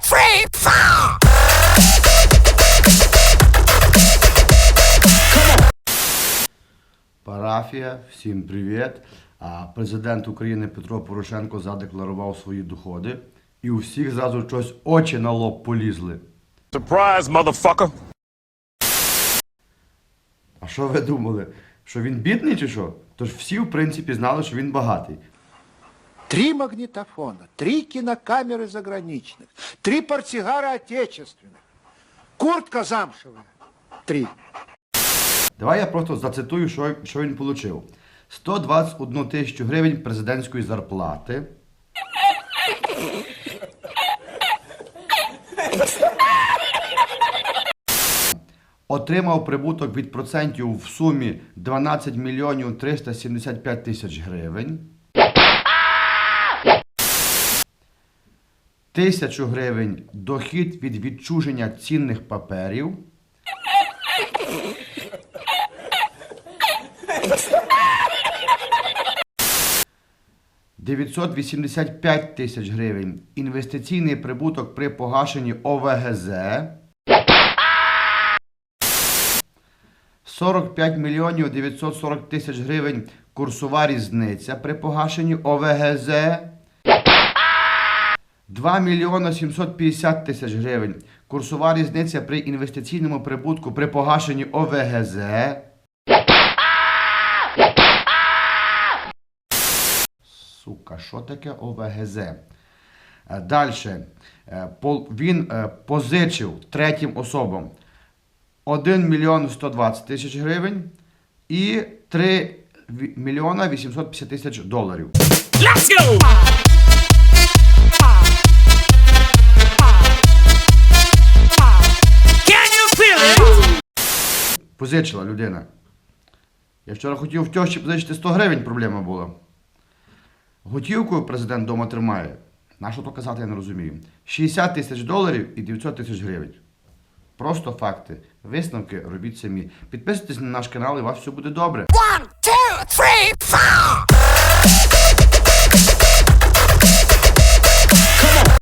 three, four. Парафія, всім привіт. Президент України Петро Порошенко задекларував свої доходи, і у всіх зразу щось очі на лоб полізли. Surprise, motherfucker. А що ви думали? Що він бідний чи що? Тож всі, в принципі, знали, що він багатий. Три магнитофона, три кинокамеры заграничных, три портсигара отечественных, куртка замшевая. Три. Давай я просто зацитую, що, що він отримав. 121 тисячу гривень президентської зарплати. Отримав прибуток від процентів в сумі 12 мільйонів 375 тисяч гривень. Тисячу гривень дохід від відчуження цінних паперів. 985 тисяч гривень інвестиційний прибуток при погашенні ОВГЗ. 45 мільйонів 940 тисяч гривень курсова різниця при погашенні ОВГЗ. 2 мільйона 750 тисяч гривень курсова різниця при інвестиційному прибутку при погашенні ОВГЗ. Сука, що таке ОВГЗ? Далі. Він е, позичив третім особам 1 мільйон 120 тисяч гривень і 3 ві- мільйона 850 тисяч доларів. Let's go. Позичила людина. Я вчора хотів в тьощі позичити 100 гривень, проблема була. Готівкою президент дома тримає. На що то казати, я не розумію. 60 тисяч доларів і 900 тисяч гривень. Просто факти. Висновки робіть самі. Підписуйтесь на наш канал і у вас все буде добре. One, two, three, four.